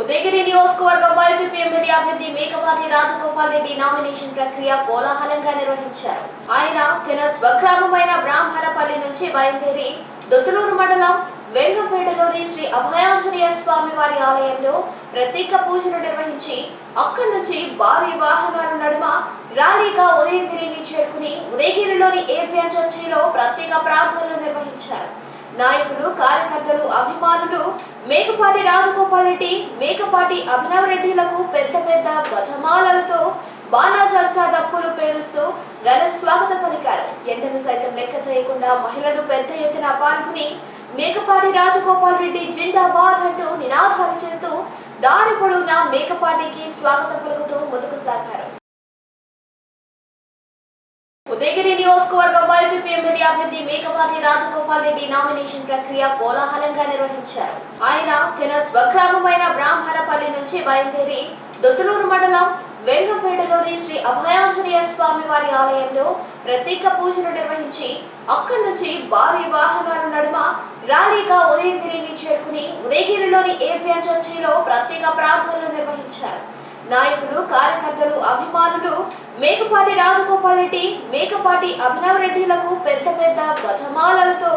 ఉదయగిరి నియోజకవర్గం YCP MLA అభ్యర్థి Mekapati Rajagopal Reddy nomination ప్రక్రియ కోలాహలంగా నిర్వహించారు. ఆయన తన స్వగ్రామమైన బ్రాహ్మణపల్లి నుంచి బయలుదేరి దొత్తులూరు మండలం వెంగపేటలోని శ్రీ అభయాంజనేయ స్వామి వారి ఆలయంలో ప్రత్యేక పూజలు నిర్వహించి అక్కడి నుంచి భారీ వాహనాల నడుమ ర్యాలీగా ఉదయగిరిని చేరుకుని ఉదయగిరిలోని ఏబిఎన్ చర్చిలో ప్రత్యేక ప్రార్థనలు నిర్వహించారు. నాయకులు కార్యకర్తలు అభిమానులు మేకపాటి రాజగోపాల్ రెడ్డి మేకపాటి అభినవ్ రెడ్డిలకు పెద్ద పెద్ద గజమాలలతో బాణాసంచా డప్పులు పేరుస్తూ ఘన స్వాగత పలికారు. ఎండను సైతం లెక్క చేయకుండా మహిళలు పెద్ద ఎత్తున పాల్గొని మేకపాటి రాజగోపాల్ రెడ్డి జిందాబాద్ అంటూ నినాదాలు చేస్తూ దారి పొడవునా మేకపాటికి స్వాగతం పలుకుతూ ముందుకు సాగారు. ఉదయగిరి నియోజకవర్గం వైసీపీ ఎమ్మెల్యే అభ్యర్థి మేకపాటి రాజగోపాల్ రెడ్డి నామినేషన్ ప్రక్రియ కోలాహలంగా నిర్వహించారు. ఆయన తన స్వగ్రామమైన బ్రాహ్మణపల్లి నుంచి బయలుదేరి దొత్తులూరు మండలం వెంగపేటలోని శ్రీ అభయాంజనేయ స్వామి వారి ఆలయంలో ప్రత్యేక పూజలు నిర్వహించి అక్కడి నుంచి భారీ వాహనాల నడుమ ర్యాలీగా ఉదయగిరికి చేరుకుని ఉదయగిరిలోని ఏబిఎన్ చర్చిలో ప్రత్యేక ప్రార్థనలు నిర్వహించారు. నాయకులు కార్యకర్తలు అభిమానులు మేకపాటి రాజగోపాల్ రెడ్డి మేకపాటి అభినవ రెడ్డిలకు పెద్ద పెద్ద గజమాలలతో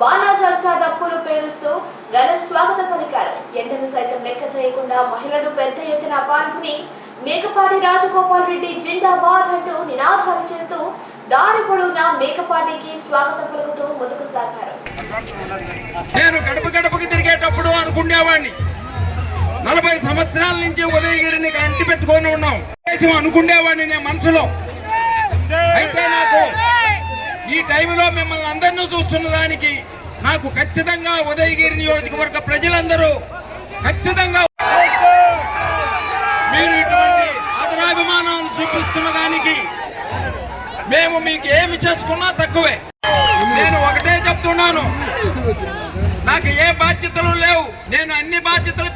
బాణాసంచా డప్పులు పేరుస్తూ ఘన స్వాగతం పలికారు. ఎండను సైతం లెక్క చేయకుండా మహిళలు పెద్ద ఎత్తున పాల్గొని మేకపాటి రాజగోపాల్ రెడ్డి జిందాబాద్ అంటూ నినాదాలు చేస్తూ దారి పొడవునా మేకపాటికి స్వాగతం పలుకుతూ ముందుకు సాగారు. నేను గడప గడపకి తిరిగేటప్పుడు అనుకునేవాడిని నలభై సంవత్సరాల నుంచి ఉదయగిరిని అంటి పెట్టుకొని ఉన్నాం. దేశం అనుకునేవాడిని నేను మనసులో. అయితే నాకు ఈ టైంలో మిమ్మల్ని అందరినీ చూస్తున్న దానికి నాకు ఖచ్చితంగా ఉదయగిరి నియోజకవర్గ ప్రజలందరూ ఖచ్చితంగా మీరు ఇటువంటి ఆదరాభిమానాలు చూపిస్తున్న దానికి మేము మీకు ఏమి చేసుకున్నా తక్కువే. నేను ఒకటే చెప్తున్నాను. నాకు ఏ బాధ్యతలు లేవు. నేను అన్ని బాధ్యతలు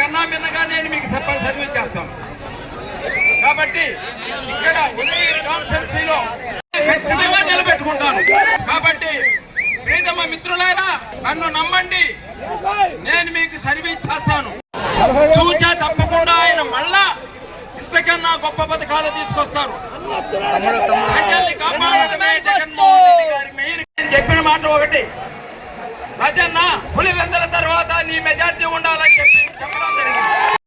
కన్నా మిన్నగా నేను మీకు సర్వ సర్వీస్ చేస్తాను కాబట్టి ఇక్కడ ఉదయగిరి కాన్స్టెన్సీలో ఖచ్చితంగా నిలబెట్టుకుంటాను. కాబట్టి ప్రీతమ మిత్రులారా నన్ను నమ్మండి. నేను మీకు సర్వీస్ చేస్తాను. చూచా తప్పకుండా ఆయన మళ్ళా ఇంతకన్నా గొప్ప పథకాలు తీసుకొస్తారు. చెప్పిన మాట ఒకటి. ప్రజన్న పులివెందల తర్వాత నీ మెజార్టీ ఉండాలని చెప్పి చెప్పడం జరిగింది.